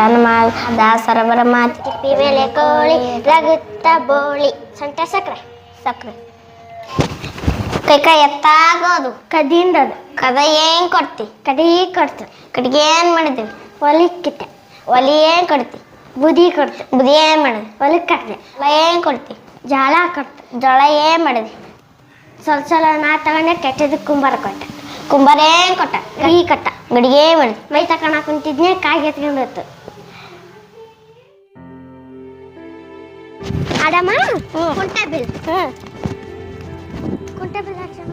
ಚಂಪಗಡೆ ನನ್ನ mutton mall ದಾಸರ ಬರ ಮಾತಿ ತಿಪ್ಪಿ ಮೇಲೆ ಕೋಳಿ ರಗುತ್ತ ಬೋಳಿ. ಸಂಟ ಸಕ್ರೆ ಸಕ್ರೆ. ಕೈ ಕೈ ಎತ್ತಾಗೋದು. ಕದಿಂದದು ಕದ ಏನ್ ಕೊಡ್ತಿ? ಕಡಿ ಕೊಡ್ತಿ. ಕಡಿಗೆ ಏನ್ ಮಾಡಿದ್ವಿ ಒಲಿ ಕಿತ್ತೆ. ಒಲಿ ಏನ್ ಕೊಡ್ತಿ? ಬುದಿ ಕೊಡ್ತಿ. ಬುದಿ ಏನ್ ಮಾಡಿದೆ ಒಲಿ ಕಟ್ಟಿದೆ ಒಲ ಏನ್ ಕೊಡ್ತಿ? ಜೋಳ ಕೊಡ್ತು. ಜೋಳ ಏನ್ ಮಾಡಿದೆ ಸ್ವಲ್ಪ ಸ್ವಲ್ಪ ನಾ ತಗೊಂಡೆ ಕೆಟ್ಟದ ಕುಂಬಾರ ಕೊಟ್ಟೆ. ಕುಂಬಾರ ಏನ್ ಕೊಟ್ಟ? ಗಡಿ ಕಟ್ಟ. ಗಡಿಗೆ ಮಾಡಿದೆ ಮೈ ತಕೊಂಡ ಕುಂತಿದ್ನೆ ಕಾಯಿ ಎತ್ಕೊಂಡಿತ್ತು ಆಡಮ್ಮ ಕುಂಟೆ ಬಿಲ್. ಕುಂಟೆ ಬಿಲ್ ಹಾಕ್ಸೋಣ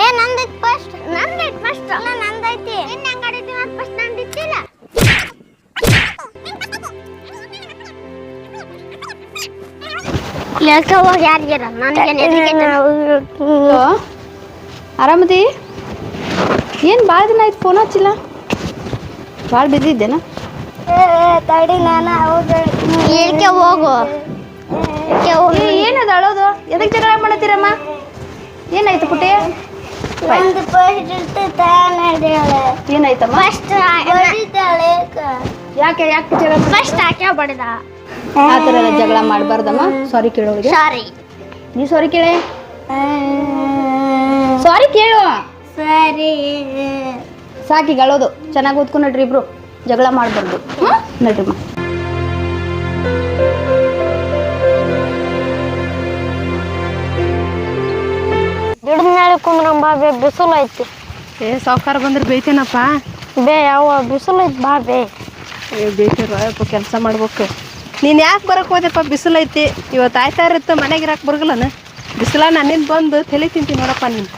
ಏ ನಂದೈತಿ ಫಸ್ಟ್ ನಂದೈತಿ ಫಸ್ಟ್ ಅಲ್ಲ ನಂದೈತಿ. ನಿನ್ನ ಅಂಗಡಿ ಫಸ್ಟ್ ನಂದಿತ್ತಿಲ್ಲ ಯಾಕೆ ಹೋಗಿ ಯಾರಿಗಾರ ನನಗೆ ಆರಾಮದಿ? ಏನು ಭಾಳ ದಿನ ಆಯ್ತು ಫೋನ್ ಹಚ್ಚಿಲ್ಲ? ಭಾಳ ಬಿಸಿ ಇದ್ದೇನ? ತಡಿ ನಾನು ಹೌದು ಏಕೆ ಹೋಗು. ಏಕೆ ಹೋಗು. ಏನದು ಅಳೋದು? ಎದಕ್ಕೆ ಜಗಳ ಮಾಡತ್ತೀರಮ್ಮ? ಏನಾಯ್ತು ಪುಟ್ಟಿ? ಒಂದು ತಾನಡಿಯಾಳೆ ಏನಾಯ್ತಮ್ಮ? ಫಸ್ಟ್ ಯಾಕೆ ಯಾಕೆ ಜಗಳ ಫಸ್ಟ್ ಹಾಕ್ಯ ಬಡ್ದ. ಆ ಥರ ಎಲ್ಲ ಜಗಳ ಮಾಡಬಾರ್ದಮ್ಮ. ಸಾರಿ ಕೇಳೋರಿಗೆ. ಸಾರಿ ನೀ ಸಾರಿ ಕೇಳೆ. ಸಾರಿ ಕೇಳು. ಸರಿ. ಸಾಕಿ ಗಳೋದು. ಚೆನ್ನಾಗಿ ಓದ್ಕೊಂಡು ನಡ್ರಿ ಇಬ್ರು. ಜಗಳ ಮಾಡಬಾರ್ದು. ನಡ್ರಿಮ್ಮ ಗಿಡದ ಮೇಲೆ ಕುಂದ್ರಂಬ ಬೇ ಬಿಸಿಲು ಐತಿ. ಏ ಸಾವ್ಕಾರ ಬಂದ್ರೆ ಬೈತೇನಪ್ಪ ಬೇ ಯಾವ ಬಿಸಿಲು ಐತಿ ಬಾ ಬೇ. ಏ ಬೇಕಿರಪ್ಪ ಕೆಲಸ ಮಾಡ್ಬೇಕು. ನೀನು ಯಾಕೆ ಬರಕ್ಕೆ ಹೋದೆಪ್ಪ ಬಿಸಿಲು ಐತಿ. ಇವತ್ತು ಆಯ್ತಾ ಇರುತ್ತೆ ಮನೆಗೆ ಇರಕ್ಕೆ ಬರಗಲ್ಲನ? ಬಿಸಿಲ ನನ್ನಿಂದ ಬಂದು ತಲೆ ತಿಂತೀನಿ ನೋಡಪ್ಪ ನೀನು.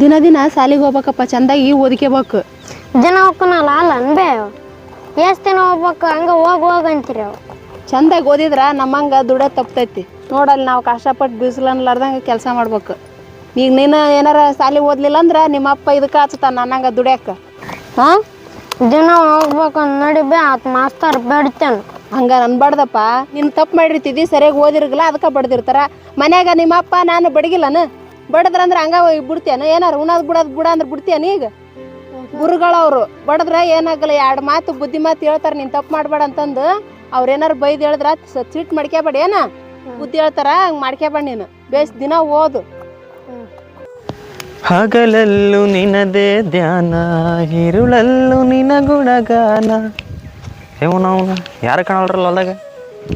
ದಿನ ದಿನ ಸಾಲಿಗೆ ಹೋಗ್ಬೇಕಪ್ಪ ಚಂದಾಗಿ ಓದ್ಕೋಬೇಕು ದಿನ ಹೋಗ್ಕನಲ್ಲ ಅಲ್ಲ ಅನ್ಬೇ ಎಷ್ಟು ದಿನ ಹೋಗ್ಬೇಕು ಹಂಗ ಹೋಗ್ ಹೋಗ್ ಅವು. ಚಂದಾಗಿ ಓದಿದ್ರ ನಮ್ಮಂಗ ದುಡ ತಪ್ತೈತಿ. ನೋಡಲ್ಲಿ ನಾವು ಕಷ್ಟಪಟ್ಟು ಬಿಸಿಲು ಅನ್ಲಾರ್ದಂಗೆ ಕೆಲಸ ಮಾಡ್ಬೇಕು. ಈಗ ನೀನು ಏನಾರ ಸಾಲಿ ಓದ್ಲಿಲ್ಲ ಅಂದ್ರೆ ನಿಮ್ಮ ಅಪ್ಪ ಇದಕ್ಕೆ ಹಚ್ತಾನ ನನ್ನಂಗ ದುಡ್ಯಾಕ. ಹಾಂ? ದಿನ ಹೋಗ್ಬೇಕು ನೋಡಿ ಬೇ ಆತ್ ಮಾಸ್ತರ್ ಬೇಡ್ತೇನೆ. ಹಂಗ ಅನ್ಬಾರ್ದಪ್ಪ. ನಿನ್ ತಪ್ಪು ಮಾಡಿರ್ತಿದ್ದಿ ಸರಿಯಾಗಿ ಓದಿರ್ಗಲ್ಲ ಅದಕ್ಕೆ ಬಡ್ದಿರ್ತಾರ. ಮನ್ಯಾಗ ನಿಮ್ಮ ಅಪ್ಪ ನಾನು ಬಡಗಿಲ್ಲನ? ಬಡದ್ರ ಅಂದ್ರೆ ಹಂಗ ಬಿಡ್ತೇನ ಏನಾರ ಉಣದ್ ಬಿಡೋದ್ ಬಿಡ ಅಂದ್ರೆ ಬಿಡ್ತೇನ ಈಗ? ಗುರುಗಳವ್ರು ಬಡದ್ರ ಏನಾಗಲ್ಲ ಎರಡು ಮಾತು ಬುದ್ಧಿ ಮಾತು ಹೇಳ್ತಾರ ನೀನ್ ತಪ್ಪು ಮಾಡ್ಬೇಡ ಅಂತಂದು ಅವ್ರ ಏನಾರು ಬೈದ್ ಹೇಳಿದ್ರ ಸಿಟ್ ಮಾಡ್ಕ್ಯಾಬೇಡ ಏನ? ಬುದ್ಧಿ ಹೇಳ್ತಾರ ಹಂಗೆ ಮಾಡ್ಕ್ಯಾಬೇಡ ನೀನು. ಬೇಸ್ ದಿನ ಓದು. ಹಗಲಲ್ಲೂ ನಿನದೇ ಧ್ಯಾನ ಇರುಳಲ್ಲೂ ನಿನ ಗುಣಗಾನ. ಅವನು ಯಾರು ಕಾಣಲ್ರಲ್ಲ ಹೊಲ್ದಾಗ?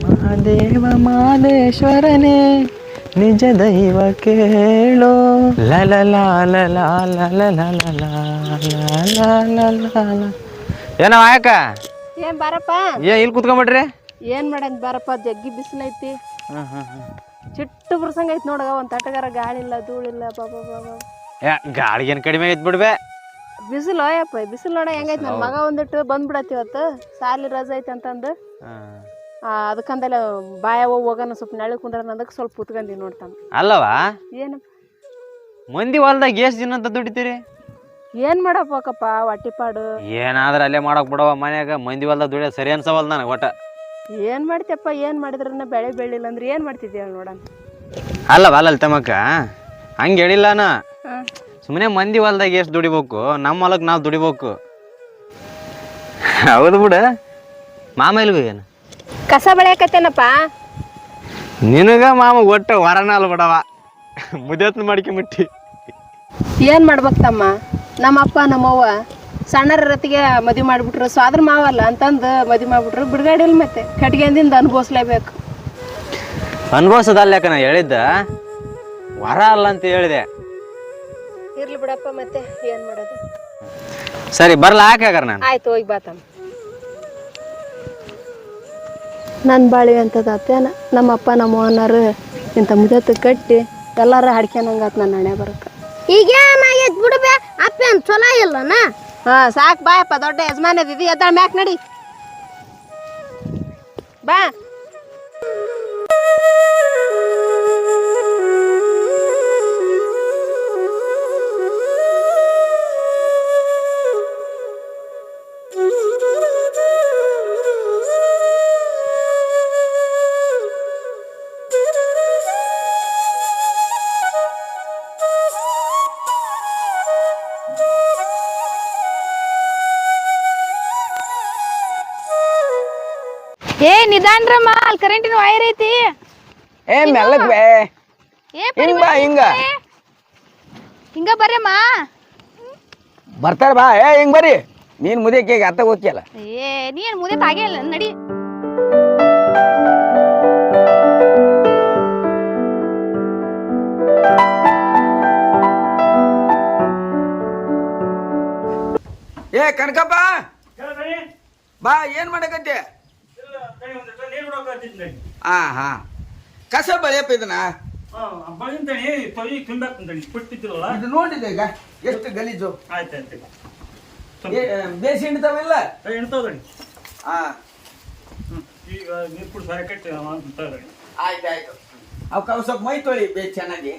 ಮಹಾದೇವ ಮಾದೇಶ್ವರನೇ. ನಿಜ ದೈವ ಕೇಳೋ ಲಲ ಲಾಲ ಲಾಲ ಲಲ ಏನೋ ಆಯಕ ಏನ್ ಬಾರಪ್ಪ ಏ ಇಲ್ಲಿ ಕುತ್ಕೊಂಬಿಟ್ರಿ ಏನ್ ಮಾಡಂಗ್ ಬಾರಪ್ಪ ಜಗ್ಗಿ ಬಿಸಿಲೈತಿ ಚಿಟ್ಟು ಬರ್ಸಂಗ ಐತಿ ನೋಡಗ ಒಂದ್ ತಟಗಾರ ಗಾಳಿ ಇಲ್ಲ ಧೂಳಿಲ್ಲ ಬಾಬಾ ಬಾಬಾ ಏ ಗಾಳಿಗೇನು ಕಡಿಮೆ ಐತ್ ಬಿಡ್ಬೆ ಬಿಸಿಲು ಅಯ್ಯಪ್ಪ ಬಿಸಿಲು ನೋಡ ಹೆಂಗೈತಿ ನನ್ನ ಮಗ ಒಂದಿಟ್ಟು ಬಂದ್ಬಿಡತ್ತಿ ಇವತ್ತು ಸಾಲಿ ರಜೆ ಐತಿ ಅಂತಂದು ಅದಕ್ಕಂದೆಲ್ಲ ಬಾಯವ ಹೋಗನ ಸ್ವಲ್ಪ ನಳಿ ಕುಂದ್ರ ಅದಕ್ಕೆ ಸ್ವಲ್ಪ ಕುತ್ಕೊಂಡಿ ನೋಡ್ತಾನ ಅಲ್ಲವಾ? ಏನು? ಮಂದಿ ಹೊಲ್ದಾಗ ಎಷ್ಟು ದಿನ ಅಂತ ದುಡಿತೀರಿ? ಏನ್ ಮಾಡಪ್ಪ ಹೊಟ್ಟಿಪಾಡು ಏನಾದ್ರೂ ಅಲ್ಲೇ ಮಾಡಕ್ ಬಿಡವ ಮನ್ಯಾಗ ಮಂದಿ ಹೊಲ್ದಾಗ ದುಡಿಯ ಸರಿ ಅನ್ಸವಲ್ ನನಗೆ ಒಟ್ಟ. ಏನ್ ಮಾಡ್ತಪ್ಪ ಏನ್ ಮಾಡಿದ್ರನ್ನ ಬೆಳೆ ಬೆಳಿಲ್ಲ ಅಂದ್ರೆ ಏನ್ ಮಾಡ್ತಿದ್ಯ ನೋಡಣ. ಅಲ್ಲವ ಅಲ್ಲ ತಮ್ಮಕ್ಕ ಹಂಗೆ ಹೇಳಿಲ್ಲ ನಾ. ಸುಮ್ಮನೆ ಮಂದಿ ಹೊಲ್ದಾಗ ಎಷ್ಟು ದುಡಿಬೇಕು ನಮ್ಮ ಹೊಲಕ್ಕೆ ನಾವು ದುಡಿಬೇಕು. ಹೌದು ಬಿಡ. ಮಾಮ ಇಲ್ವ ಏನು ಕಸ ಬೆಳೆಯಕತ್ತೇನಪ್ಪ? ನಿನಗ ಮಾಮ ಒಟ್ಟು ವರನಾಲ್ ಬಿಡವ. ಮುದ್ಯತ್ನ ಮಾಡ್ಕೊಂಬಿಟ್ಟಿ ಏನ್ ಮಾಡ್ಬೇಕು ತಮ್ಮ? ನಮ್ಮಪ್ಪ ನಮ್ಮವ್ವ ಸಣ್ಣರ ರತಿಗೆ ಮದುವೆ ಮಾಡ್ಬಿಟ್ರು. ಸ್ವಾದ್ರ ಮಾವಲ್ಲ ಅಂತಂದು ಮದುವೆ ಮಾಡಿಬಿಟ್ರು. ಬಿಡುಗಡೆ ಮತ್ತೆ ಕಟ್ಗೆಂದಿಂದ ಅನುಭವಿಸ್ಲೇಬೇಕು. ಅನ್ಭವಿಸೋದಲ್ಲ ಯಾಕ ನಾ ಹೇಳಿದ್ದ? ವರ ಅಲ್ಲ ಅಂತ ಹೇಳಿದೆ. ಇರ್ಲಿ ಬಿಡಪ್ಪ ಮತ್ತೆ ಏನ್ ಮಾಡೋದು? ಸರಿ ಬರ್ಲಾ ಹಾಕಾಗಾರ ನಾನು. ಆಯ್ತು ಹೋಗಿ ಬಾ ತಮ್ಮ. ನನ್ನ ಬಾಳಿ ಅಂತದ ಅತ್ತೇನ ನಮ್ಮಪ್ಪ ನಮ್ಮ ಓನರ್ ಇಂಥ ಮುದತ್ತು ಕಟ್ಟಿ ಎಲ್ಲಾರ ಹಾಡ್ಕೊಂಡಂಗಾತ್ ನನ್ನ ಹಣೆ ಬರಕ. ಈಗ ಏನಾಗೈತ್ ಬಿಡು ಬೇ ಅಪ್ಪೇನ್ ಚಲೋ ಇಲ್ಲನ? ಹಾ ಸಾಕ್ ಬಾಯಪ್ಪ ದೊಡ್ಡ ಯಜಮಾನ ಇದ್ದಿ ಎದ್ದಾಳ ಮ್ಯಾಕ್ ನಡಿ. ಬಾ. ನಿಧಾನ್ರಮ್ಮ ಅಲ್ಲಿ ಕರೆಂಟಿನ ವೈರ್ ಐತಿ. ಏ ಮೆಲ್ಲಕ್ ಬೇ. ಏ ಹಿಂಗ್ ಬಾ ಹಿಂಗ. ಹಿಂಗ ಬರ್ರಮ್ಮ ಬರ್ತಾರ ಬಾ. ಏ ಹಿಂಗ್ ಬರ್ರಿ. ನೀನ್ ಮುದಿಯಕ್ಕೆ ಅತ್ತ ಹೋಗ್ತಿಯಲ್ಲ? ಏ ನೀನ್ ಮುದೆ ತಾಗೇ ಇಲ್ಲ ನಡಿ. ಏ ಕನಕಪ್ಪ. ಬಾ ಏನ್ ಮಾಡಕತ್ತಿ? ಹಾ ಹಾ. ಕಸ ಬಳಿಯಪ್ಪ ಇದನ್ನ. ಬಳಿಂತಣಿ ತುಂಬೇಕಂತಣಿ ಇದು ನೋಡಿದೆ ಈಗ. ಎಷ್ಟು ಗಲೀಜು. ಆಯ್ತು ಆಯ್ತು ಬೇಸಿ ಹಿಡಿತಾವಿಲ್ಲ ಎಣ್ತದಣಿ ಹಾ ಈಗ ನೀರು ಕುಡಿದು ಹೊರ ಕಟ್ಟಿ ಅಂತದಣಿ ಆಯ್ತು ಆಯ್ತು. ಸ್ವಲ್ಪ ಮೈ ತೊಳಿ ಬೇ ಚೆನ್ನಾಗಿ?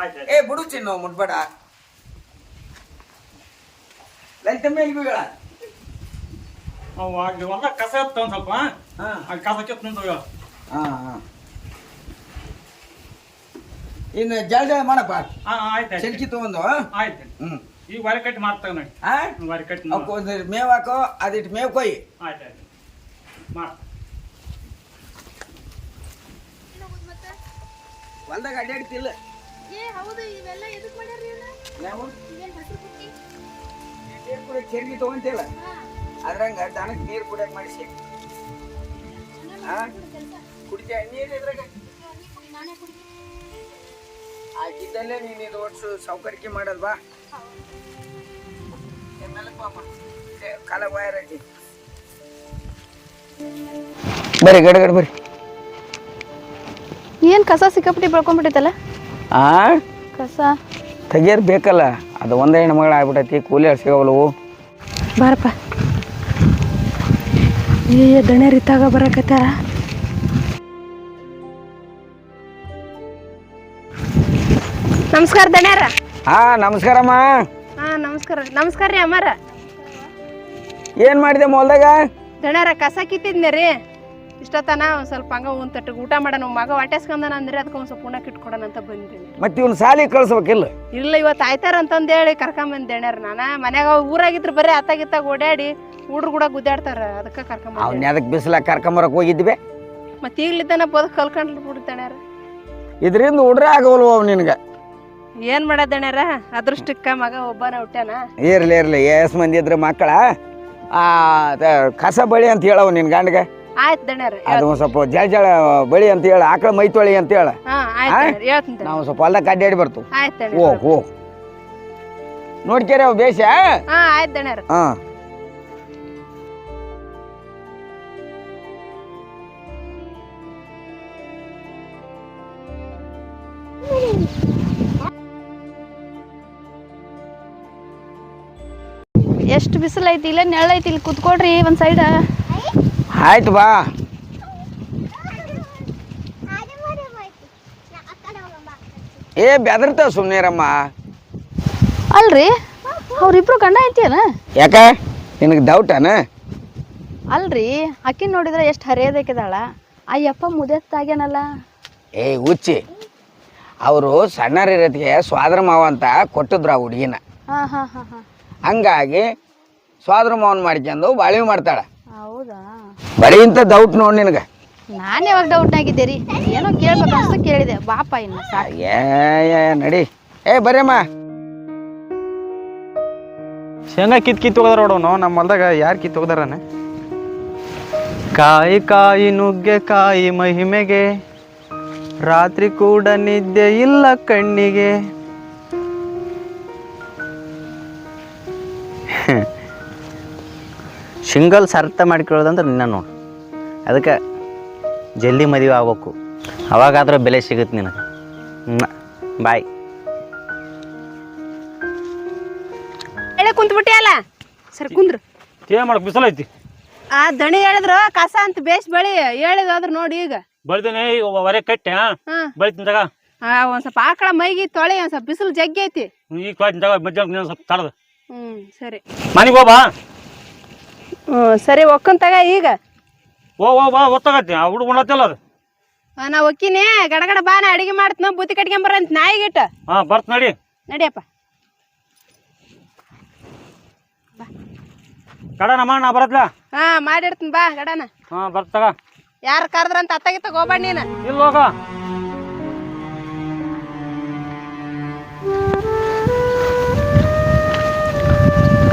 ಆಯ್ತು. ಏ ಬಿಡು ಚಿನ್ನು ಮುಟ್ಬೇಡ. ಲೈಟ್ ಮೇಲೆ ಬೀಳ ಅವು ಹೊಲ ಕಸ ಎತ್ತ ಒಂದ್ ಸ್ವಲ್ಪ. ಆ ಕಸ ಕೆತ್ತ ಹಾ ಹಾ. ಇನ್ನು ಜಲ್ದಿ ಜಳ ಮಾಡಪ್ಪ. ಹಾಂ ಆಯ್ತು ಸೆಲ್ಕಿ ತಗೊಂಡು. ಆಯ್ತು ಹ್ಞೂ ಈಗ ಹೊರ ಕಟ್ಟಿ ಮಾಡ್ತಾವ ನೋಡಿ. ಹಾಂ ಹೊರ ಕಟ್ಟಿ ಅವಕ್ಕೆ ಒಂದು ಮೇವ್ ಹಾಕೋ ಅದಿಟ್ಟು ಮೇವ್ ಕೊಯ್. ಆಯ್ತು ಆಯ್ತು. ಮಾಡ್. ಹೊಲ್ದಾಗ ಅಡ್ಡಾಡ್ತಿಲ್ಲ ನಾವು ನೀರ್ ಕುಡಿಯಕ್ ಚೆರ್ಗಿ ತಗೊಂತಿಲ್ಲ. ಅದ್ರಂಗ ದನಕ್ ನೀರ್ ಕುಡಿಯಕ್ ಮಾಡಿಸಿ. ಆ? ಕುಡಿತೀಯ? ನೀರ್ ಇದ್ರಾಗ? ಆಗಿದ್ದಲ್ಲೇ ನೀನು ಇದು ಒಟ್ಟು ಸೌಕರ್ಯ ಮಾಡಲ್ವಾ ಕಾಲ ವಯರ್ ಐತಿ ಬರ್ರಿ ಗಡ ಗಡ ಬರ್ರಿ. ಏನ್ ಕಸ ಸಿಕ್ಕಾಪಟ್ಟಿ ಬೆಳ್ಕೊಂಡ್ಬಿಟ್ಟೈತಲ್ಲ ಆ? ಕಸ? ತೆಗಿಯರ್ ಬೇಕಲ್ಲ ಅದು ಒಂದೇ ಹೆಣ್ಮಗಳ ಮಗಳು ಆಗ್ಬಿಟ್ಟೈತಿ ಕೂಲಿ ಸಿಗವಲ್ಲವು ಬಾರಪ್ಪ. ಏ ರೀತಾಗ ಬರಕತ್ತಾರ? ನಮಸ್ಕಾರ ದಣ್ಯಾರ ಹಾ ನಮಸ್ಕಾರಮ್ಮ. ಹಾ ನಮಸ್ಕಾರ. ನಮಸ್ಕಾರ ರೀ ಅಮ್ಮಾರ. ಏನ್ ಮಾಡಿದೆ ಮೊಲ್ದಾಗ? ದಣ್ಯಾರ ಕಸ ಕಿತ್ತಿದ್ನೆ ರೀ. ಇಷ್ಟತನ ಒಂದ್ ಸ್ವಲ್ಪ ಹಂಗ ಒಂದ್ ತಟ್ಟಿಗೆ ಊಟ ಮಾಡೋಣ ಮಗ ಹೊಟ್ಟೆಸ್ಕೊಂಡನ ಅಂದ್ರೆ ಅದಕ್ಕೆ ಒಂದ್ ಸ್ವಲ್ಪ ಉಣ ಕಿಟ್ಕೊಡೋಣ ಅಂತ ಬಂದಿನಿ ಮತ್ತೆ ಇವ್ನ ಸಾಲಿ ಕಳ್ಸ್ಬೇಕಿಲ್ಲ? ಇಲ್ಲ ಇವತ್ತು ಆಯ್ತಾರ ಅಂತಂದೇಳಿ ಕರ್ಕೊಂಬಂದು ಕರ್ಕೊಂಬಂದ್ ದಣ್ಯಾರ ನಾನ. ಮನ್ಯಾಗ ಊರಾಗಿದ್ರು ಬರೀ ಅತ್ತಾಗಿತ್ತಾಗ ಓಡಾಡಿ ಹುಡ್ರು ಕೂಡ ಗುದ್ದಾಡ್ತಾರ ಅದಕ್ಕೆ ಕರ್ಕೊಂಬ ಅವ್ನ ಅದಕ್ಕೆ ಬಿಸಿಲಾಗ ಕರ್ಕೊಂಬರಕ್ ಹೋಗಿದ್ವಿ ಮತ್ತೆ ಈಗ್ಲಿದ್ದಾನ ಬದುಕು ಕಲ್ಕೊಂಡು ಬಿಡ್ತಾಣ್ಯಾರ. ಇದರಿಂದ ಹುಡ್ರೆ ಆಗವಲ್ವ ಅವ್ ನಿನಗೆ? ಏನ್ ಮಾಡದಣ್ಯಾರ? ಅದೃಷ್ಟಕ್ಕ ಮಗ ಒಬ್ಬನ ಹುಟ್ಟ್ಯಾನ. ಇರ್ಲಿ ಇರ್ಲಿ ಎಸ್ ಮಂದಿ ಇದ್ರೆ ಮಕ್ಕಳ. ಆ ಕಸ ಬಳಿ ಅಂತ ಹೇಳವ್ ನಿನ್ ಗಂಡಗೆ. ಆಯ್ತು ದಣ್ಯಾರ ಅದು ಒಂದ್ ಸ್ವಲ್ಪ ಜಳ ಜಳ ಬಳಿ ಅಂತ ಹೇಳ ಆಕಳ ಮೈ ತೊಳಿ ಅಂತ ಹೇಳ. ಹಾ ಆಯ್ತು ಹೇಳ್ತೀನಿ ದಣ್ಯರ. ನಾವು ಸ್ವಲ್ಪ ಹೊಲ್ದಾಗ ಅಡ್ಡಾಡಿ ಬರ್ತು ಆಯ್ತು ದಣ್ಯರ. ಓ ಹೋ ನೋಡ್ಕ್ಯಾರ ಅವ್ ಬೇಷ? ಹಾ ಆಯ್ತು ದಣ್ಯಾರ. ಹಾ. ಬಿಸಿಲು ಐತಿ ಇಲ್ಲ ನೆಳ ಐತಿ ಇಲ್ಲಿ ಕುತ್ಕೊಳ್ರಿ ಒಂದು ಸೈಡ ಆಯ್ತು ಬಾ. ಏ ಬೆದರ್ತಾವ ಸುಮ್ನೇರಮ್ಮ ಅಲ್ರಿ? ಅವ್ರಿಬ್ರು ಗಂಡ ಐತಿಯನ ಯಾಕ? ನಿನಗೆ ಡೌಟನ ಅಲ್ರಿ ಅಕ್ಕಿ ನೋಡಿದ್ರೆ ಎಷ್ಟು ಹರಿಯೋದಕ್ಕಿದಾಳ ಆ ಯಪ್ಪ ಮುದೆತ್ತಾಗ್ಯಾನಲ್ಲ. ಏ ಉಚ್ಚಿ ಅವರು ಸಣ್ಣರಿರತಿಗೆ ಸ್ವಾದ್ರ ಮಾವ ಅಂತ ಕೊಟ್ಟಿದ್ರು ಆ ಹುಡುಗಿನ. ಹಾ ಹಾ ಹಾ ಹಾ. ಹಂಗಾಗಿ ಸ್ವಾದ್ರ ಮೌನ್ ಮಾಡ್ಕೊಂಡು ಬಾಳಿ ಮಾಡ್ತಾಳ. ಹೌದಾ? ಬರೀ ಇಂಥ ಡೌಟ್ ನೋಡಿ ನಿನಗೆ. ನಾನು ಯಾವಾಗ ಡೌಟ್ನಾಗಿದ್ದೆ ರೀ? ಏನೋ ಕೇಳ್ಬೇಕು ಕೇಳಿದೆ. ಬಾಪ ಇನ್ನು ಸಾಕು. ಏ ಏ, ನಡಿ. ಏ ಬರೇಮ್ಮ ಶೇಂಗಾ ಕಿತ್ ಕಿತ್ ಹೋಗದಾರ ನೋಡೋನು ನಮ್ಮ ಹೊಲ್ದಾಗ ಯಾರು ಕಿತ್ ಹೋಗದಾರನೆ? ಕಾಯಿ ಕಾಯಿ ನುಗ್ಗೆ ಕಾಯಿ ಮಹಿಮೆಗೆ. ರಾತ್ರಿ ಕೂಡ ನಿದ್ದೆ ಇಲ್ಲ ಕಣ್ಣಿಗೆ. ಸಿಂಗಲ್ಸ್ ಸರ್ತ ಮಾಡ್ಕೊಳ್ಳೋದಂದ್ರೆ ನಿನ್ನ ನೋಡು. ಅದಕ್ಕೆ ಜಲ್ದಿ ಮದುವೆ ಆಗ್ಬೇಕು ಅವಾಗಾದ್ರೆ ಬೆಲೆ ಸಿಗುತ್ತೆ ನಿನಗೆ. ಬಾಯ್. ಹೇಳಿ ಕುಂತ್ಬಿಟ್ಟಿ ಅಲ್ಲ? ಸರಿ ಕುಂದ್ರು. ಏನ್ ಮಾಡಕ್ ಬಿಸಿಲು ಐತಿ. ಆ ದಣಿ ಹೇಳಿದ್ರು ಕಸ ಅಂತ ಬೇಸ್ ಬೆಳಿ ಹೇಳಿದಾದ್ರು ನೋಡಿ ಈಗ. ಬಳ್ದೇನೆ ಹೊರ ಕಟ್ಟೆ ಹಾ. ಬೆಳಿತಿಂದಾಗ ಆ, ಒಂದ್ ಸ್ವಲ್ಪ ಆಕಳ ಮೈಗಿ ತೊಳಿ ಒಂದ್ ಸ್ವಲ್ಪ ಬಿಸಿಲು ಜಗ್ಗಿ ಐತಿ. ಈಗ ತೊಳಿತಿಂದಾಗ ಮಧ್ಯಾಹ್ನ ನೀನು ಸ್ವಲ್ಪ ತಡದ. ಹ್ಮ್ ಸರಿ. ಮನೆಗೆ ಹೋಗ್ಬಾ? ಹ್ಮ್ ಸರಿ ಒಕ್ಕಂತಾಗ ಈಗ. ಓ ಓ ಬಾ ಒತ್ತಾಗತ್ತೆ. ಆ ಹುಡುಗ ಉಣ್ಣತ್ತಿಲ್ಲ ಅದು. ಆ, ನಾ ಒಕ್ಕಿನಿ. ಗಡಗಡ ಬಾ ನಾ ಅಡಿಗೆ ಮಾಡ್ತೀನಿ. ಬುತ್ತಿ ಕಟ್ಕೊಂಬರಂತ ನಾಯಿಗಿಟ್ಟ. ಹಾ ಬರ್ತ ನಡಿ. ನಡಿಯಪ್ಪ. ಕಡನ ಮಾಡ ನಾ ಬರತ್ಲ? ಹಾ ಮಾಡಿರ್ತೀನಿ ಬಾ ಗಡನ. ಹಾ ಬರ್ತಗ ಯಾರು ಕರೆದ್ರಂತ ಅತ್ತಾಗಿತ್ತ ಹೋಗ್ಬೇಡ ನೀನು. ಇಲ್ಲ ಹೋಗ.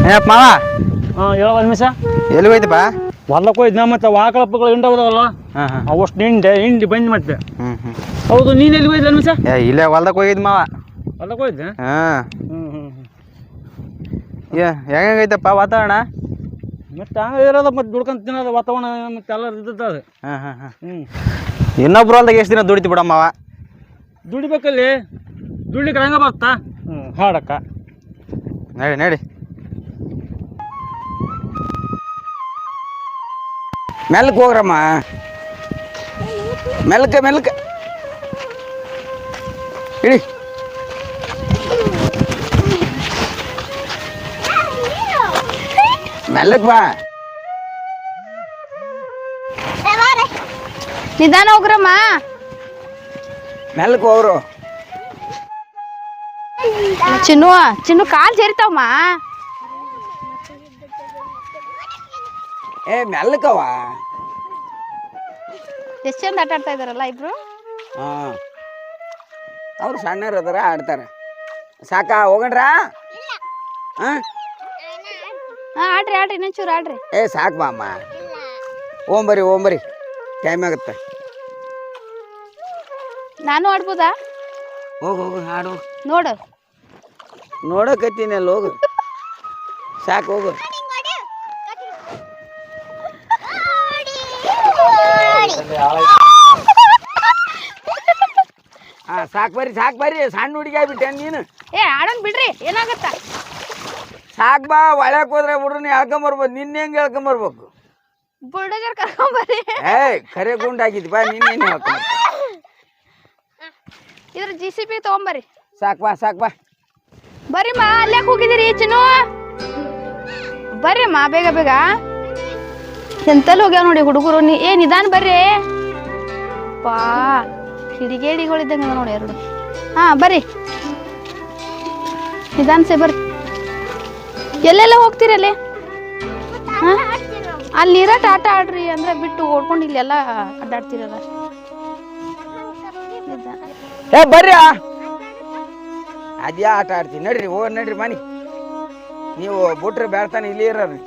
ಏನಪ್ಪ ಮಾವ. ಹಾಂ ಹೇಳೋ ನಿಮಿಷ ಎಲ್ಲಿ ಹೋಯ್ತಪ್ಪ? ಹೊಲಕ್ಕೆ ಹೋಯ್ತು ನಾ ಮತ್ತೆ ಆಕಳ ಪಕ್ಕಳ ಹಿಂಡ ಹೋದವಲ್ಲ? ಹಾಂ ಹಾಂ. ಅವಷ್ಟು ಹಿಂಡೆ ಹಿಂಡಿ ಬಂದು ಮತ್ತೆ. ಹ್ಞೂ ಹ್ಞೂ ಹೌದು ನೀನು ಎಲ್ಲಿ ಹೋಯ್ತು ನಿಮಿಷ ಏ ಇಲ್ಲೇ ಹೊಲ್ದಕ್ಕೆ ಹೋಗಿದ್ ಮಾವ. ಹೊಲಕ್ಕೆ ಹೋಯ್ತು? ಹಾಂ. ಹ್ಞೂ ಹ್ಞೂ ಏ ಹೆಂಗೈತಪ್ಪ ವಾತಾವರಣ? ಮತ್ತೆ ಹಂಗೆ ಇರೋದು ಮತ್ತೆ ದುಡ್ಕೊಂತ ತಿನ್ನೋದು ವಾತಾವರಣ ಮತ್ತೆ ಎಲ್ಲ ಇರ್ತದೆ ಅದು. ಹಾಂ ಹಾಂ ಹಾಂ. ಹ್ಞೂ ಇನ್ನೊಬ್ರು ಹೊಲ್ದಾಗ ಎಷ್ಟು ದಿನ ದುಡಿತಿ ಬಿಡಮ್ಮ ಮಾವ ದುಡಿಬೇಕಲ್ಲಿ. ದುಡ್ಲಿಕ್ಕೆ ಹಂಗೆ ಬರ್ತಾ? ಹ್ಞೂ ಹಾಡಕ್ಕ. ನಡಿ ನಡಿ. ಮೆಲ್ಕ್ ಹೋಗ್ರಮ್ಮ ಮೆಲ್ಕ ಮೆಲ್ಕ ಇಳಿ ಮೆಲ್ಲಕ್ ಬಾ ನಿಧಾನ ಹೋಗ್ರಮ್ಮ ಮೆಲ್ಕ್ ಹೋಗ್ರು ಚಿನ್ನು ಚಿನ್ನು ಕಾಲ್ ಸೇರಿತಾವಮ್ಮ ಏ ಮೆಲ್ಲಕವ ಎಷ್ಟು ಚಂದ ಆಟ ಆಡ್ತಾ ಇದಾರಲ್ಲ ಇಬ್ರು? ಹಾಂ. ಅವ್ರು ಸಣ್ಣರು ಅದಾರ ಆಡ್ತಾರೆ. ಸಾಕ ಹೋಗಣ್ರ? ಹಾಂ? ಹಾಂ ಆಡ್ರಿ ಆಡ್ರಿ ಇನ್ನೊಂಚೂರು ಆಡ್ರಿ. ಏ ಸಾಕು ಬಾ ಅಮ್ಮ ಓಂಬರಿ ಓಂಬರಿ ಟೈಮ್ ಆಗುತ್ತೆ. ನಾನು ಆಡ್ಬೋದಾ? ಹೋಗು ಹೋಗು ಹಾಡು ನೋಡು. ನೋಡಕತ್ತೀನಿ ಅಲ್ಲಿ ಹೋಗು. ಸಾಕು ಹೋಗು. ಹಾಂ ಸಾಕು ಬರ್ರಿ ಸಾಕ್ ಬರ್ರಿ. ಸಣ್ಣ ಹುಡುಗಿ ಆಗ್ಬಿಟ್ಟೆ ನೀನು. ಏ ಆಡೋನ್ ಬಿಡ್ರಿ ಏನಾಗತ್ತ? ಸಾಕ್ ಬಾ ಒಳ್ಯಾಕ ಹೋದ್ರೆ ಬಿಡ್ರು ನೀ ಹೇಳ್ಕೊಂಬರ್ಬೋದು ನಿನ್ನೆ ಹೆಂಗೆ ಹೇಳ್ಕೊಂಬರ್ಬೇಕು ಬುಲ್ಡೋಜರ್ ಕರ್ಕೊಂಬರ್ರಿ ಏಯ್ ಕರೆ ಗುಂಡಾಗಿದ್ ಬಾ ನಿನ್ನೇನು ಹೇಳ್ಕೊಂಬ ಇದ್ರ ಜಿ ಸಿ ಪಿ ತಗೊಂಬರ್ರಿ. ಸಾಕು ಬಾ ಸಾಕ್ ಬಾ. ಬರ್ರಿ ಮಾ ಅಲ್ಯಾಕ್ ಹೋಗಿದ್ದೀರಿ ಚಿನ್ನು? ಬರ್ರಿ ಮಾ ಬೇಗ ಬೇಗ. ಎಂತಲ್ಲಿ ಹೋಗ್ಯಾವ ನೋಡಿ ಹುಡುಗರು? ನೀ ಏ, ನಿಧಾನ ಬರ್ರಿ. ಪಾ, ಕಿಡಿಗೇಡಿಗಳಿದ್ದಂಗ ನೋಡಿ ಎರಡು. ಹಾ, ಬರ್ರಿ. ನಿಧಾನ ಸೇ ಬರ್ರಿ. ಎಲ್ಲೆಲ್ಲ ಹೋಗ್ತೀರಲ್ಲಿ ಹಾ? ಅಲ್ಲಿ ನೀರಾಟ ಆಟ ಆಡ್ರಿ ಅಂದ್ರೆ ಬಿಟ್ಟು ಓಡ್ಕೊಂಡು ಎಲ್ಲ ಅಡ್ಡಾಡ್ತಿರಲ್ಲ. ನಿಧಾನ. ಏ, ಬರ್ರಿ. ಅದ್ಯಾ ಆಟ ಆಡ್ತೀನಿ ನಡ್ರಿ ಓ ನಡ್ರಿ, ಮನಿ. ನೀವು ಬುಟ್ರೆ ಬೇಡ್ತಾನೆ, ಇಲ್ಲಿ ಇರೋರಿ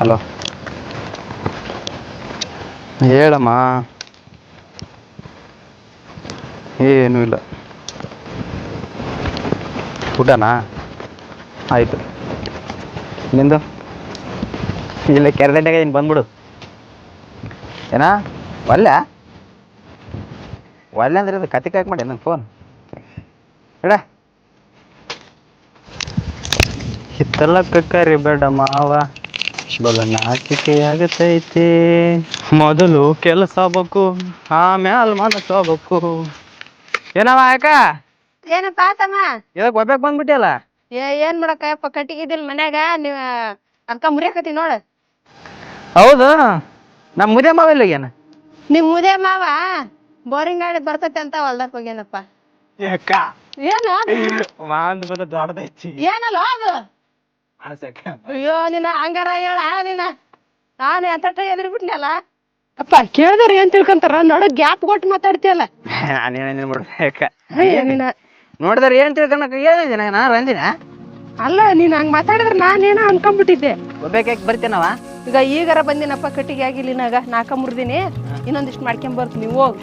ಹಲೋ. ಹೇಳಮ್ಮ. ಏನೂ ಇಲ್ಲ. ಊಟನಾ? ಆಯಿತು. ನಿಂದು? ಇಲ್ಲ ಕೆರೆದಂಡೆಗೆ ನೀನು ಬಂದ್ಬಿಡು. ಏನಾ? ಒಲ್ಲ ಒಲ್ಲೆ ಅಂದ್ರೆ ಇದು ಕತ್ತಿ ಕಾಕ್ ಮಾಡಿ ನನ್ನ ಫೋನ್ ಇಡ. ರೀ ಬೇಡಮ್ಮ ಮಾವ. ಬಲ ನಾಚಿಕೆಯಾಗತೈತಿ ಮೊದಲು ಕೆಲಸ ಆಗ್ಬೇಕು ಆಮ್ಯಾಲ ಹೋಗ್ಬೇಕು. ಏನವ ಯಾಕ? ಏನಪ್ಪ ಪಾತಮ್ಮ ಇದಕ್ಕೆ ಒಬ್ಬಕ್ಕೆ ಬಂದ್ಬಿಟ್ಟಿಯಲ್ಲ ಏ ಏನ್ ಮಾಡಕ್ಕಪ್ಪ? ಇದಿಲ್ಲ ಮನ್ಯಾಗ ನೀವ ಅದ್ಕ ಮುರಿಯಕತ್ತಿ ನೋಡ. ಹೌದು ನಮ್ಮ ಮುದ್ದೆ ಮಾವ ಏನು? ನಿಮ್ ಮುದೆ ಮಾವ ಬೋರಿಂಗ್ ಗಾಡಿ ಬರ್ತೈತೆ ಅಂತ ಹೊಲ್ದಕ್ ಹೋಗ್ಯಾನಪ್ಪ. ಏನ ಏನು ಮಾಂದ್ ಬದ ದೊಡ್ಡದೈತಿ ಏನಲ್ಲ ಅದು? ಅಯ್ಯೋ ನಿನ್ನ ಹಂಗಾರ ಹೇಳ ನಿನ್ನ ನಾನು ಎಂತ ಎದುರು ಬಿಟ್ನಲ್ಲ ಅಪ್ಪ ಕೇಳಿದ್ರೆ ಏನ್ ತಿಳ್ಕೊಂತಾರ? ನೋಡೋ ಗ್ಯಾಪ್ ಕೊಟ್ಟು ಮಾತಾಡ್ತೀಯಲ್ಲ? ನಾನೇನೇನು ಅಯ್ಯ ನಿನ್ನ ನೋಡಿದ್ರೆ ಏನು ತಿಳ್ಕೊಳಕ ಏನಿದೆ ನಾನು ರಂದಿನ ಅಲ್ಲ ನೀನ್ ಹಂಗ್ ಮಾತಾಡಿದ್ರೆ ನಾನೇನೋ ಅನ್ಕೊಂಡ್ಬಿಟ್ಟಿದ್ದೆ ಒಬ್ಬಕ್ಕೆ ಬರ್ತೇನವ ಈಗ ಈಗಾರ ಬಂದಿನಪ್ಪ ಕಟ್ಟಿಗೆ ಆಗಿಲ್ಲ ನಾಗ ನಾಕ ಮುರ್ದಿನಿ. ಇನ್ನೊಂದಿಷ್ಟು ಮಾಡ್ಕೊಂಡ್ ಬರ್ತೀನಿ ನೀವು ಹೋಗು.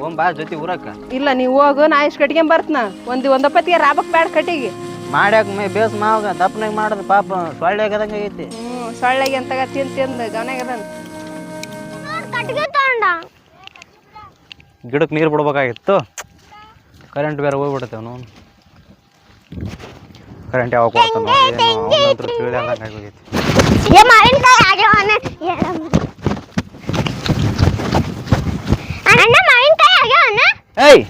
ಓಂ ಬಾ ಜೊತೆ ಊರಕ್ಕ. ಇಲ್ಲ ನೀವು ಹೋಗು ನಾ ಇಷ್ಟು ಕಟ್ಕೊಂಡ್ ಬರ್ತನ. ಒಂದ್ ಒಂದಪ್ಪತ್ತಿಗೆ ರಾಬಕ್ ಬ್ಯಾಡ ಕಟ್ಟಿಗೆ. ಮಾಡ್ಯಾಕ ಮೇ ಬೇಸ್ ಮಾವಾಗ ದಪ್ಪನಾಗ ಮಾಡೋದು ಪಾಪ ಸೊಳ್ಳೆ ಆಗದಂಗೆ ಆಗೈತಿ. ಹ್ಞೂ ಸೊಳ್ಳೆಗೆ ಎಂತಾಗ ತಿಂದು ತಿಂದು ಗವನಾಗದನ್ ಕಟ್ಟಿಗೆ ತಗೊಂಡ. ಗಿಡಕ್ಕೆ ನೀರು ಬಿಡ್ಬೇಕಾಗಿತ್ತು. ಕರೆಂಟ್ ಬೇರೆ ಹೋಗ್ಬಿಡುತ್ತೆ ಅವನು. ಕರೆಂಟ್ ಯಾವಾಗ ಕೊಡ್ತಾನೆ ತಿಳಿದಂಗೆ ಆಗೋಗೈತಿ. ಏ ಮಾವಿನಕಾಯಿ ಆಗ್ಯಾವನ ಅಣ್ಣ ಮಾವಿನಕಾಯಿ ಆಗ್ಯಾವನ ಏಯ್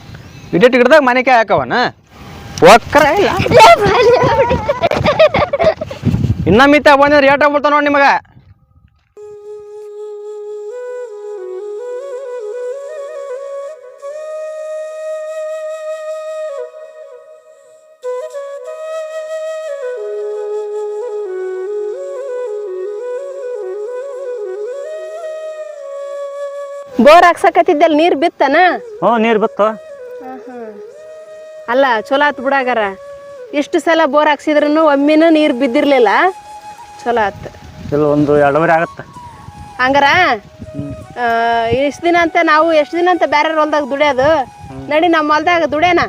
ಇಡಿಟ್ ಗಿಡದಾಗ ಮನೆ ಕಾಯಿ ಹಾಕವನ? ಒಕ್ಕರ ಇಲ್ಲ. ಇನ್ನ ಮಿತ ಬಂದ್ರೆ ರೇಟ್ ಆಗ್ಬಿಡ್ತಾವ ನೋಡಿ ನಿಮಗ. ಬೋರ್ ಹಾಕ್ಸಕತ್ತಿದ್ದಲ್ಲಿ ನೀರ್ ಬಿತ್ತನ? ಹ್ಞೂ ನೀರು ಬಿತ್ತು. ಅಲ್ಲ ಚಲೋ ಆತು ಬಿಡಾಗಾರ ಇಷ್ಟು ಸಲ ಬೋರ್ ಹಾಕ್ಸಿದ್ರು ಒಮ್ಮಿನೂ ನೀರು ಬಿದ್ದಿರಲಿಲ್ಲ. ಚಲೋ ಆತು. ಚಲೋ ಒಂದು ಎರಡೂವರೆ ಆಗತ್ತೆ. ಹಂಗಾರ? ಇಷ್ಟು ದಿನ ಅಂತ ನಾವು ಎಷ್ಟು ದಿನ ಅಂತ ಬೇರೆ ಹೊಲ್ದಾಗ ದುಡಿಯೋದು? ನಡಿ ನಮ್ಮ ಹೊಲ್ದಾಗ ಇಲ್ಲ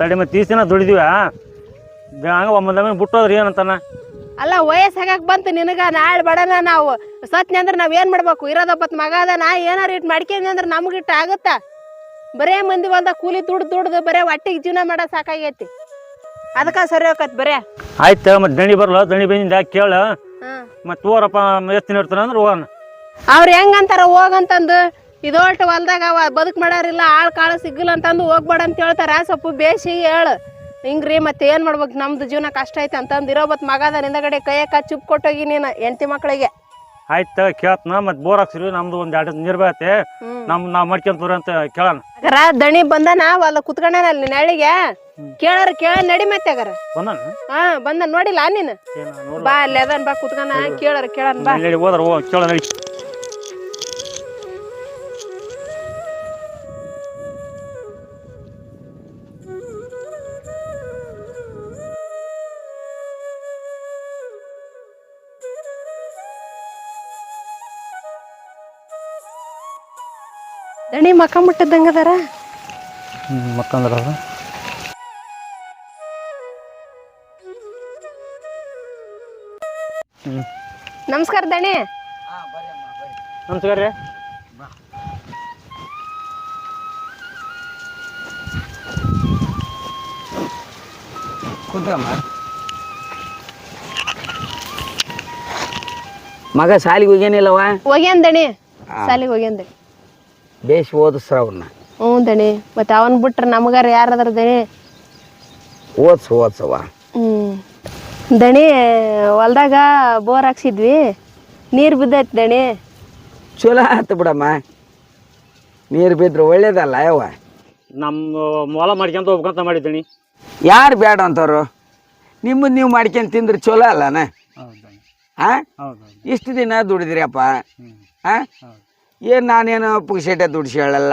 ತಡಿ ಮತ್ತೆ ತೀಸ್ ದಿನ ದುಡಿದೀವ ಹಂಗ ಬಿಟ್ಟೋದ್ರಿ ಏನಂತಾನ? ಅಲ್ಲ ವಯಸ್ಸು ಹಾಕಕ್ ಬಂತು ನಿನಗ ನಾಳೆ ಬಡನ ನಾವು. ಸತ್ನಿ ಅಂದ್ರೆ ನಾವ್ ಏನ್ ಮಾಡ್ಬೇಕು? ಇರೋದಪ್ಪತ್ತು ಮಗ ಅದ ನಾ ಏನಾರ ಇಟ್ಟು ಮಾಡ್ಕೊಂಡ್ವಿ ಅಂದ್ರೆ ನಮ್ಗೆ ಇಟ್ಟು ಆಗುತ್ತಾ? ಬರೇ ಮಂದಿ ಹೊಲ್ದಾಗ ಕೂಲಿ ದುಡ್ಡು ದುಡ್ದು ಬರೇ ಹೊಟ್ಟಿಗೆ ಜೀವನ ಮಾಡ ಸಾಕಾಗೈತಿ. ಅದಕ್ಕ ಸರಿ ಹೋಗತ್ ಬರೇ. ಆಯ್ತು ಮತ್ತೆ ದಣಿ ಬರಲ್ಲ ದಣಿ ಬಂದಿಂದ ಕೇಳ. ಮತ್ ಮತ್ತೆ ಎತ್ತಿನ ಎಷ್ಟು ದಿನ ಇರ್ತಾನೆ ಅಂದ್ರೆ ಹೋಗೋಣ. ಅವ್ರ ಹೆಂಗಂತಾರ ಹೋಗಂತಂದು ಇದೊಟ್ಟು ಹೊಲ್ದಾಗ ಬದುಕ್ ಮಾಡಾರಿಲ್ಲ ಆಳ್ ಕಾಳು ಸಿಗ್ಗಿಲ್ಲ ಅಂತಂದು ಹೋಗ್ಬೇಡ ಅಂತ ಹೇಳ್ತಾರ. ಸ್ವಲ್ಪ ಬೇಸಿ ಹೇಳು. ಹಿಂಗ್ರಿ ಮತ್ತೆ ಏನ್ ಮಾಡ್ಬೇಕು? ನಮ್ದು ಜೀವನ ಕಷ್ಟ ಐತೆ ಅಂತಂದು ಇರೋಬತ್ ಮಗ ಅದ ನಿಂದಗಡೆ ಕೈಯಕ್ಕ ಚುಪ್ ಕೊಟ್ಟೋಗಿ ನೀನು ಹೆಂಡತಿ ಮಕ್ಕಳಿಗೆ ಆಯ್ತು ಕೇಳ್ತನ ಮತ್ ಬೋರ್ ಹಾಕ್ಸಿರಿ ನಮ್ದು ಒಂದ್ ಎರಡು ನೀರ್ ಬೀಳತ್ತೆ ನಮ್ ನಾವ್ ಮಾಡ್ಕೊಂತವ್ರಿ ಅಂತ ಕೇಳೋಣ ಅಗರ ದಣಿ ಬಂದನ ಹೊಲ ಕುತ್ಕೊಂಡನ ಅಲ್ಲಿ ನೆಳಿಗೆ. ಕೇಳಾರ ಕೇಳ ನಡಿ ಮತ್ತೆ ಅಗರ. ಬಂದಾನ? ಹಾ ಬಂದ ನೋಡಿಲ್ಲ ನೀನು? ಬಾ ಅಲ್ಲಿ ಅದನ್ ಬಾ ಕುತ್ಕೊಂಡ ಕೇಳಾರ ಕೇಳನ್ ಬಾ. ಹೋದ್ರ ಕೇಳ ನಡಿ. ದಣಿ ಮಕ್ಕ ಮುಟ್ಟದಂಗ ಅದಾರ? ಮಕ್ಕಂದ್ರ ನಮಸ್ಕಾರ ದಣಿ. ನಮಸ್ಕಾರ ರೀ. ಕುಂತಮ್ಮ ಮಗ ಶಾಲಿಗೆ ಹೋಗ್ಯಾನಿಲ್ಲವ ಹೋಗ್ಯಾನ್ ದಣಿ. ಶಾಲಿಗೆ ಹೋಗ್ಯಾನ್ ದಣಿ. ಬೇಸ್ ಓದಿಸ್ರ ಅವ್ರನ್ನ. ಹ್ಞೂ ದಣಿ ಮತ್ತೆ ಅವನ್ ಬಿಟ್ರೆ ನಮಗಾರ ಯಾರದಾರ ದಣಿ? ಓದ್ಸು ಓದ್ಸವ ಹ್ಮ್. ದಣಿ ಹೊಲ್ದಾಗ ಬೋರ್ ಹಾಕ್ಸಿದ್ವಿ. ನೀರ್ ಬಿದ್ದೈತಿ ದಣಿ. ಚಲೋ ಆತು ಬಿಡಮ್ಮ. ನೀರು ಬಿದ್ರೆ ಒಳ್ಳೇದಲ್ಲ ಯಾವ ನಮ್ಮ ಮೊಲ ಮಾಡ್ಕೊಂತ ಹೋಗ್ಬೇಕಂತ ಮಾಡಿದ್ದೀನಿ ಯಾರು ಬೇಡ ಅಂತವ್ರು? ನಿಮ್ಮದು ನೀವು ಮಾಡ್ಕೊಂಡು ತಿಂದ್ರೆ ಚಲೋ ಅಲ್ಲನ? ಹಾಂ ಹೌದು ಇಷ್ಟು ದಿನ ದುಡಿದ್ರಿಯಪ್ಪ. ಹಾಂ ಏನು ನಾನೇನು ಪುಕ್ಸೇಟೆ ದುಡ್ಸಿ ಹೇಳಲ್ಲ.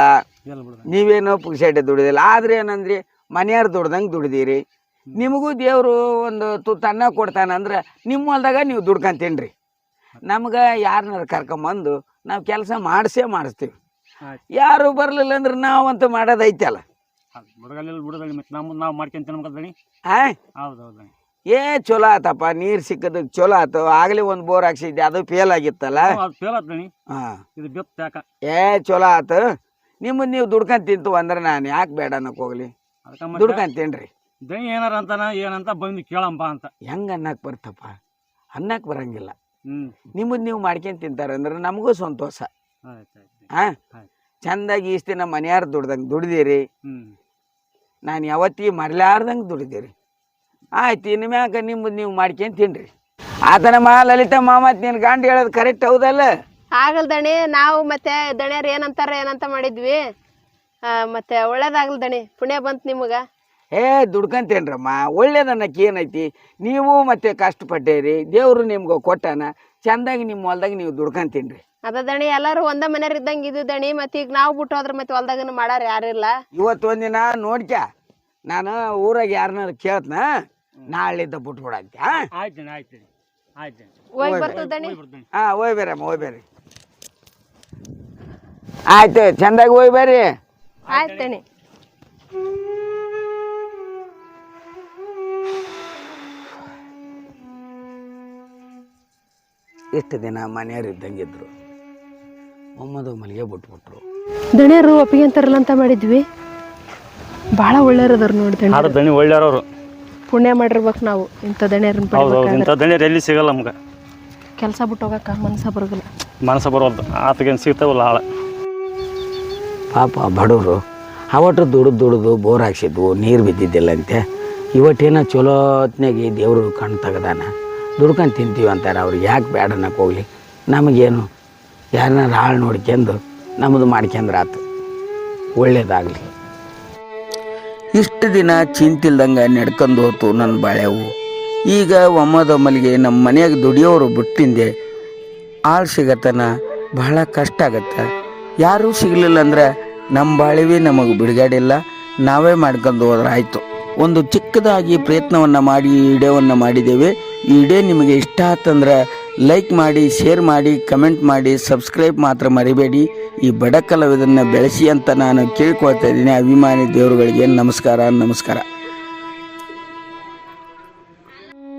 ನೀವೇನೋ ಪುಗ್ಸೇಟೆ ದುಡಿದಿಲ್ಲ. ಆದ್ರೆ ಏನಂದ್ರಿ? ಮನೆಯವ್ರು ದುಡ್ದಂಗೆ ದುಡಿದೀರಿ. ನಿಮಗೂ ದೇವರು ಒಂದು ತುತ್ತನ್ನ ಕೊಡ್ತಾನಂದ್ರೆ ನಿಮ್ಮ ಹೊಲ್ದಾಗ ನೀವು ದುಡ್ಕೊಂತೀನ್ರಿ. ನಮ್ಗೆ ಯಾರನ್ನಾರು ಕರ್ಕೊಂಬಂದು ನಾವು ಕೆಲಸ ಮಾಡಿಸೇ ಮಾಡಿಸ್ತೀವಿ. ಯಾರು ಬರಲಿಲ್ಲ ಅಂದ್ರೆ ನಾವಂತೂ ಮಾಡೋದೈತಲ್ಲ. ಹಾಂ? ಹೌದು ಹೌದು. ಏ ಚಲೋ ಆತಪ್ಪ ನೀರ್ ಸಿಕ್ಕದಕ್ಕೆ ಚಲೋ ಆತು. ಆಗ್ಲಿ ಒಂದು ಬೋರ್ ಹಾಕ್ಸಿದ್ದೆ ಅದು ಫೇಲ್ ಆಗಿತ್ತಲ್ಲ? ಹಾಂ. ಇದು ಬೆತ್ತ ಯಾಕ? ಏ ಚಲೋ ಆತು. ನಿಮ್ ನೀವು ದುಡ್ಕೊಂಡ್ ತಿಂತು ಅಂದ್ರೆ ನಾನು ಯಾಕೆ ಬೇಡ ಅನ್ನಕ್ ಹೋಗ್ಲಿ? ದುಡ್ಕೊಂಡ್ ತಿನ್ರಿ. ಏನಾರ ಅಂತಾನ ಏನಂತ ಬಂದು ಕೇಳಪ್ಪ ಅಂತ. ಹೆಂಗೆ ಅನ್ನಕ್ಕೆ ಬರ್ತಪ್ಪ? ಅನ್ನಕ್ ಬರಂಗಿಲ್ಲ. ನಿಮ್ಮದ್ ನೀವು ಮಾಡ್ಕೊಂಡ್ ತಿಂತಾರ ಅಂದ್ರೆ ನಮಗೂ ಸಂತೋಷ. ಹಾ. ಚಂದಾಗಿ ಇಷ್ಟು ನಮ್ಮ ಮನೆಯಾರ ದುಡ್ದಂಗೆ ದುಡ್ದಿರಿ. ನಾನು ಯಾವತ್ತಿಗೆ ಮರ್ಲಾರ್ದಂಗೆ ದುಡಿದಿರಿ. ಆಯ್ತು ಇನ್ನು ಮ್ಯಾಕ ನಿಮ್ಮದು ನೀವು ಮಾಡ್ಕೊಂಡ್ ತಿನ್ರಿ. ಆತನ ಮಾ ಲಲಿತಾ ಮಾಮತ್ ನಿನ್ನ ಗಂಡ ಹೇಳೋದು ಕರೆಕ್ಟ್ ಹೌದಲ್ಲ? ಆಗಲ್ ದಣಿ ನಾವು ಮತ್ತೆ ದಣಿಯರ್ ಏನಂತಾರ ಏನಂತ ಮಾಡಿದ್ವಿ. ಆ, ಮತ್ತೆ ಒಳ್ಳೇದಾಗಲ್ ದಣಿ ಪುಣ್ಯ ಬಂತ್ ನಿಮಗ. ಏ ದುಡ್ಕಂತೇನ್ರಮ್ಮ ಒಳ್ಳೇದನ್ನಕ್ಕೆ ಏನೈತಿ ನೀವು ಮತ್ತೆ ಕಷ್ಟಪಟ್ಟೇರಿ ದೇವರು ನಿಮ್ಗೆ ಕೊಟ್ಟಾನ ಚಂದಾಗಿ ನಿಮ್ಮ ಹೊಲ್ದಾಗ ನೀವು ದುಡ್ಕಂತೀನ್ರಿ. ಅದ ದಣಿ ಎಲ್ಲರೂ ಒಂದ ಮನೇರ್ ಇದ್ದಂಗ ಇದು ದಣಿ ಮತ್ತೆ ಈಗ ನಾವು ಬಿಟ್ಟು ಹೋದ್ರೆ ಮತ್ತೆ ಹೊಲ್ದಾಗನು ಮಾಡಾರ ಯಾರಿಲ್ಲ. ಇವತ್ತು ಒಂದಿನ ನೋಡ್ಕ್ಯ ನಾನು ಊರಾಗ ಯಾರನ್ನಾರು ಕೇಳ್ತನ? ನಾಳಿದ್ದ ಬಿಟ್ಬಿಡಂತೆ ಹಾಂ ಆಯ್ತು ಆಯ್ತು ಆಯ್ತು ಹೋಗಿ ಬರ್ತದ ದಣಿ. ಬರ್ತೀನಿ. ಹಾಂ ಹೋಯ್ ಬೇರಮ್ಮ ಹೋಯ್ ಬೇರಿ ಆಯ್ತು ಚಂದಾಗಿ ಹೋಯ್ ಬೇರಿ ಆಯ್ತು ದಣಿ. ಇಷ್ಟು ದಿನ ಮನೆಯವ್ರು ಇದ್ದಂಗಿದ್ರು ಒಮ್ಮದು ಮಲ್ಲಿಗೆ ಬಿಟ್ಬಿಟ್ರು. ದಣಿಯರು ಒಪ್ಪಿಗೆ ಅಂತಾರಲ್ಲ ಅಂತ ಮಾಡಿದ್ವಿ. ಭಾಳ ಒಳ್ಳೆಯವ್ರದಾರ ನೋಡಿ ದಣಿ. ಆದ್ರೆ ದಣಿ ಒಳ್ಳೆಯವ್ರವ್ರು ಪುಣ್ಯ ಮಾಡಿರ್ಬೇಕು ನಾವು. ಇಂಥ ದಣಿಯರನ್ನ ಹೌದು ಹೌದು. ಪಡಿಬೇಕಾದ್ರೆ. ಇಂಥ ದಣಿಯರು ಎಲ್ಲಿ ಸಿಗಲ್ಲ ನಮ್ಗೆ. ಕೆಲಸ ಬಿಟ್ಟು ಹೋಗಕ್ಕ ಮನಸ್ಸ ಬರೋದಿಲ್ಲ. ಮನಸ್ಸ ಬರೋದು. ಆತಗೇನು ಸಿಗ್ತಾವಲ್ಲ ಆಳ ಪಾಪ ಬಡವರು ಅವಟ್ಟು ದುಡ್ದು ದುಡ್ದು ಬೋರ್ ಹಾಕ್ಸಿದ್ವು ನೀರು ಬಿದ್ದಿದ್ದಿಲ್ಲಂತೆ. ಇವತ್ತೇನೋ ಚಲೋ ಚಲೋತ್ನಾಗಿ ದೇವರು ಕಣ್ಣು ತೆಗ್ದಾನ. ದುಡ್ಕೊಂಡು ತಿಂತೀವಿ ಅಂತಾರೆ. ಅವ್ರಿಗೆ ಯಾಕೆ ಬೇಡ ಅನ್ನಕ್ಕೆ ಹೋಗ್ಲಿ. ನಮಗೇನು? ಯಾರನ್ನ ಹಾಳು ನೋಡ್ಕೊಂಡು ನಮ್ಮದು ಮಾಡ್ಕೊಂಡ್ರೆ ಆತು ಒಳ್ಳೇದಾಗಲಿ. ಇಷ್ಟು ದಿನ ಚಿಂತಿಲ್ದಂಗೆ ನಡ್ಕೊಂಡು ಹೋತು ನನ್ನ ಬಾಳೆವು ಈಗ ಒಮ್ಮದೊಮ್ಮಲಿಗೆ ನಮ್ಮ ಮನೆಯಾಗ ದುಡಿಯೋರು ಬಿಟ್ಟಿಂದೆ, ಆಳು ಸಿಗತ್ತನ ಬಹಳ ಕಷ್ಟ ಆಗತ್ತೆ. ಯಾರೂ ಸಿಗಲಿಲ್ಲ ಅಂದ್ರೆ ನಮ್ಮ ಬಾಳೆವಿ ನಮಗೆ ಬಿಡುಗಡೆಲ್ಲ ನಾವೇ ಮಾಡ್ಕೊಂಡು ಹೋದ್ರೆ ಆಯಿತು. ಒಂದು ಚಿಕ್ಕದಾಗಿ ಪ್ರಯತ್ನವನ್ನು ಮಾಡಿ ಈ ವಿಡಿಯೋವನ್ನು ಮಾಡಿದ್ದೇವೆ. ಈ ವಿಡಿಯೋ ನಿಮಗೆ ಇಷ್ಟ ಆತಂದ್ರೆ ಲೈಕ್ ಮಾಡಿ ಶೇರ್ ಮಾಡಿ ಕಮೆಂಟ್ ಮಾಡಿ ಸಬ್ಸ್ಕ್ರೈಬ್ ಮಾತ್ರ ಮರಿಬೇಡಿ. ಈ ಬಡ ಕಲಾವಿದನ್ನ ಬೆಳೆಸಿ ಅಂತ ನಾನು ಕೇಳ್ಕೊಳ್ತಾ ಇದ್ದೀನಿ. ಅಭಿಮಾನಿ ದೇವರುಗಳಿಗೆ ನಮಸ್ಕಾರ ನಮಸ್ಕಾರ.